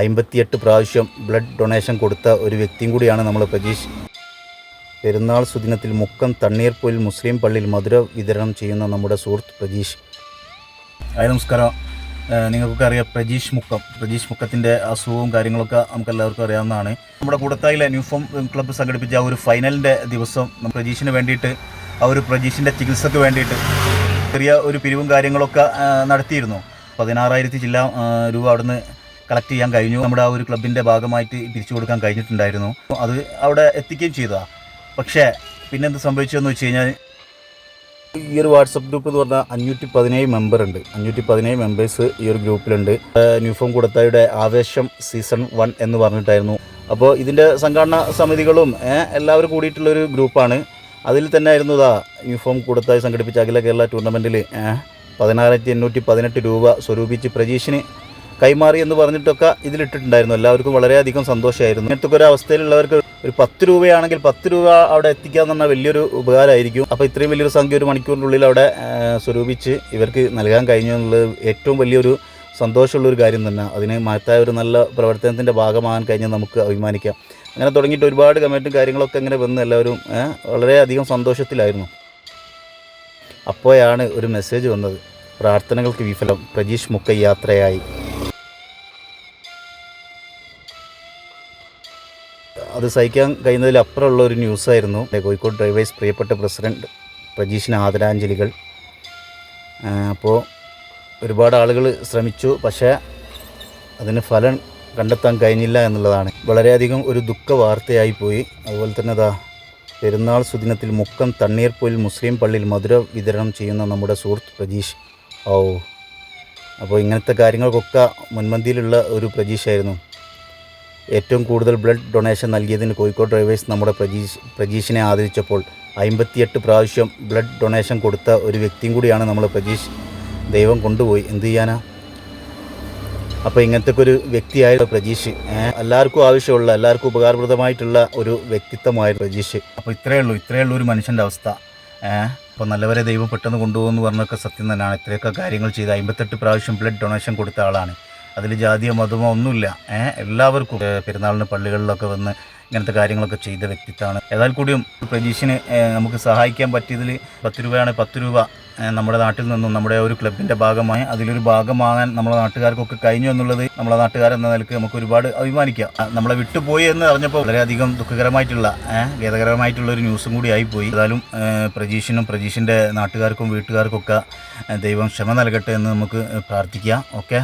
അമ്പത്തിയെട്ട് പ്രാവശ്യം blood donation കൊടുത്ത ഒരു വ്യക്തിയും കൂടിയാണ് നമ്മൾ പ്രജീഷ്. പെരുന്നാൾ സുദിനത്തിൽ മുക്കം തണ്ണീർപ്പൊയിൽ മുസ്ലിം പള്ളിയിൽ മധുര വിതരണം ചെയ്യുന്ന നമ്മുടെ സുഹൃത്ത് പ്രജീഷ്. ഹായ് നമസ്കാരം. നിങ്ങൾക്കൊക്കെ അറിയാം പ്രജീഷ് മുക്കം. പ്രജീഷ് മുക്കത്തിന്റെ അസുഖവും കാര്യങ്ങളൊക്കെ നമുക്ക് എല്ലാവർക്കും അറിയാവുന്നതാണ്. നമ്മുടെ കൂടത്തായിലെ ന്യൂഫോം ക്ലബ്ബ് സംഘടിപ്പിച്ച ആ ഒരു ഫൈനലിന്റെ ദിവസം പ്രജീഷിന് വേണ്ടിയിട്ട് ആ ഒരു പ്രജീഷിന്റെ ചികിത്സയ്ക്ക് വേണ്ടിയിട്ട് ചെറിയ ഒരു പിരിവും കാര്യങ്ങളൊക്കെ നടത്തിയിരുന്നു. പതിനാറായിരത്തി ചില്ല രൂപ അവിടുന്ന് കളക്ട് ചെയ്യാൻ കഴിഞ്ഞു. നമ്മുടെ ആ ഒരു ക്ലബിന്റെ ഭാഗമായിട്ട് തിരിച്ചു കൊടുക്കാൻ കഴിഞ്ഞിട്ടുണ്ടായിരുന്നു. അത് അവിടെ എത്തിക്കുകയും ചെയ്തതാണ് പക്ഷേ പിന്നെന്ത് സംഭവിച്ചതെന്ന് വെച്ച് കഴിഞ്ഞാൽ ഈ ഒരു വാട്സപ്പ് ഗ്രൂപ്പ് എന്ന് പറഞ്ഞാൽ അഞ്ഞൂറ്റി പതിനേഴ് മെമ്പർ ഉണ്ട്. അഞ്ഞൂറ്റി പതിനേഴ് മെമ്പേഴ്സ് ഈ ഒരു ഗ്രൂപ്പിലുണ്ട് ന്യൂഫോം കൂടത്തായുടെ ആവേശം സീസൺ വൺ എന്ന് പറഞ്ഞിട്ടായിരുന്നു. അപ്പോൾ ഇതിന്റെ സംഘാടന സമിതികളും എല്ലാവരും കൂടിയിട്ടുള്ളൊരു ഗ്രൂപ്പാണ് അതിൽ തന്നെ ആയിരുന്നു ഇതാ ന്യൂഫോം കൂടത്തായി സംഘടിപ്പിച്ച അഖില കേരള ടൂർണമെന്റിൽ പതിനായിരത്തി എണ്ണൂറ്റി പതിനെട്ട് രൂപ സ്വരൂപിച്ച് പ്രജീഷിന് കൈമാറി എന്ന് പറഞ്ഞിട്ടൊക്കെ ഇതിലിട്ടിട്ടുണ്ടായിരുന്നു. എല്ലാവർക്കും വളരെയധികം സന്തോഷമായിരുന്നു. ഇങ്ങനത്തെ ഒരു അവസ്ഥയിലുള്ളവർക്ക് ഒരു പത്ത് രൂപയാണെങ്കിൽ പത്ത് രൂപ അവിടെ എത്തിക്കുക എന്ന് പറഞ്ഞാൽ വലിയൊരു ഉപകാരമായിരിക്കും. അപ്പോൾ ഇത്രയും വലിയൊരു സംഖ്യ ഒരു മണിക്കൂറിനുള്ളിൽ അവിടെ സ്വരൂപിച്ച് ഇവർക്ക് നൽകാൻ കഴിഞ്ഞു എന്നുള്ളത് ഏറ്റവും വലിയൊരു സന്തോഷമുള്ളൊരു കാര്യം തന്നെ. അതിന് മഹത്തായ ഒരു നല്ല പ്രവർത്തനത്തിന്റെ ഭാഗമാകാൻ കഴിഞ്ഞാൽ നമുക്ക് അഭിമാനിക്കാം. അങ്ങനെ തുടങ്ങിയിട്ട് ഒരുപാട് കമന്റും കാര്യങ്ങളൊക്കെ ഇങ്ങനെ വന്ന് എല്ലാവരും വളരെയധികം സന്തോഷത്തിലായിരുന്നു. അപ്പോഴാണ് ഒരു മെസ്സേജ് വന്നത്. പ്രാർത്ഥനകൾക്ക് വിഫലം. പ്രജീഷ് മുക്കൈ യാത്രയായി. അത് സഹിക്കാൻ കഴിയുന്നതിൽ അപ്പുറമുള്ള ഒരു ന്യൂസായിരുന്നു കോഴിക്കോട് ഡ്രൈവേഴ്സ് പ്രിയപ്പെട്ട പ്രസിഡന്റ് പ്രജീഷിന് ആദരാഞ്ജലികൾ. അപ്പോൾ ഒരുപാട് ആളുകൾ ശ്രമിച്ചു പക്ഷേ അതിന് ഫലം കണ്ടെത്താൻ കഴിഞ്ഞില്ല എന്നുള്ളതാണ്. വളരെയധികം ഒരു ദുഃഖ വാർത്തയായി പോയി. അതുപോലെ തന്നെ അതാ പെരുന്നാൾ സുദിനത്തിൽ മുക്കം തണ്ണീർപ്പൊയിൽ മുസ്ലിം പള്ളിയിൽ മധുര വിതരണം ചെയ്യുന്ന നമ്മുടെ സുഹൃത്ത് പ്രജീഷ്. ഓ അപ്പോൾ ഇങ്ങനത്തെ കാര്യങ്ങൾക്കൊക്കെ മുൻപന്തിയിലുള്ള ഒരു പ്രജീഷായിരുന്നു. ഏറ്റവും കൂടുതൽ ബ്ലഡ് ഡൊണേഷൻ നൽകിയതിന് കോഴിക്കോട് ഡ്രൈവേഴ്സ് നമ്മുടെ പ്രജീഷ് പ്രജീഷിനെ ആദരിച്ചപ്പോൾ അമ്പത്തിയെട്ട് പ്രാവശ്യം ബ്ലഡ് ഡൊണേഷൻ കൊടുത്ത ഒരു വ്യക്തിയും കൂടിയാണ് നമ്മൾ പ്രജീഷ്. ദൈവം കൊണ്ടുപോയി. എന്ത് ചെയ്യാനാ? അപ്പോൾ ഇങ്ങനത്തെ ഒരു വ്യക്തിയായ പ്രജീഷ്. എല്ലാവർക്കും ആവശ്യമുള്ള എല്ലാവർക്കും ഉപകാരപ്രദമായിട്ടുള്ള ഒരു വ്യക്തിത്വമായ പ്രജീഷ്. അപ്പോൾ ഇത്രയേ ഉള്ളൂ ഇത്രയേ ഉള്ളൂ ഒരു മനുഷ്യന്റെ അവസ്ഥ. അപ്പോൾ നല്ലവരെ ദൈവം പെട്ടെന്ന് കൊണ്ടുപോകുമെന്ന് പറഞ്ഞൊക്കെ സത്യം തന്നെയാണ്. ഇത്രയൊക്കെ കാര്യങ്ങൾ ചെയ്ത് അമ്പത്തെട്ട് പ്രാവശ്യം ബ്ലഡ് ഡൊണേഷൻ കൊടുത്ത ആളാണ്. അതിൽ ജാതിയോ മതമോ ഒന്നുമില്ല. എല്ലാവർക്കും പെരുന്നാളിന് പള്ളികളിലൊക്കെ വന്ന് ഇങ്ങനത്തെ കാര്യങ്ങളൊക്കെ ചെയ്ത വ്യക്തിത്വമാണ്. ഏതായാൽ കൂടിയും പ്രജീഷിന് നമുക്ക് സഹായിക്കാൻ പറ്റിയതിൽ പത്ത് രൂപയാണ് പത്ത് രൂപ നമ്മുടെ നാട്ടിൽ നിന്നും നമ്മുടെ ഒരു ക്ലബിന്റെ ഭാഗമായി അതിലൊരു ഭാഗമാകാൻ നമ്മുടെ നാട്ടുകാർക്കൊക്കെ കഴിഞ്ഞു എന്നുള്ളത് നമ്മുടെ നാട്ടുകാരെന്ന നിലയ്ക്ക് നമുക്ക് ഒരുപാട് അഭിമാനിക്കാം. നമ്മളെ വിട്ടുപോയി എന്ന് അറിഞ്ഞപ്പോൾ വളരെയധികം ദുഃഖകരമായിട്ടുള്ള ഖേദകരമായിട്ടുള്ള ഒരു ന്യൂസും കൂടി ആയിപ്പോയി. ഏതായാലും പ്രജീഷിനും പ്രജീഷിന്റെ നാട്ടുകാർക്കും വീട്ടുകാർക്കൊക്കെ ദൈവം ക്ഷമ നൽകട്ടെ എന്ന് നമുക്ക് പ്രാർത്ഥിക്കാം. ഓക്കെ?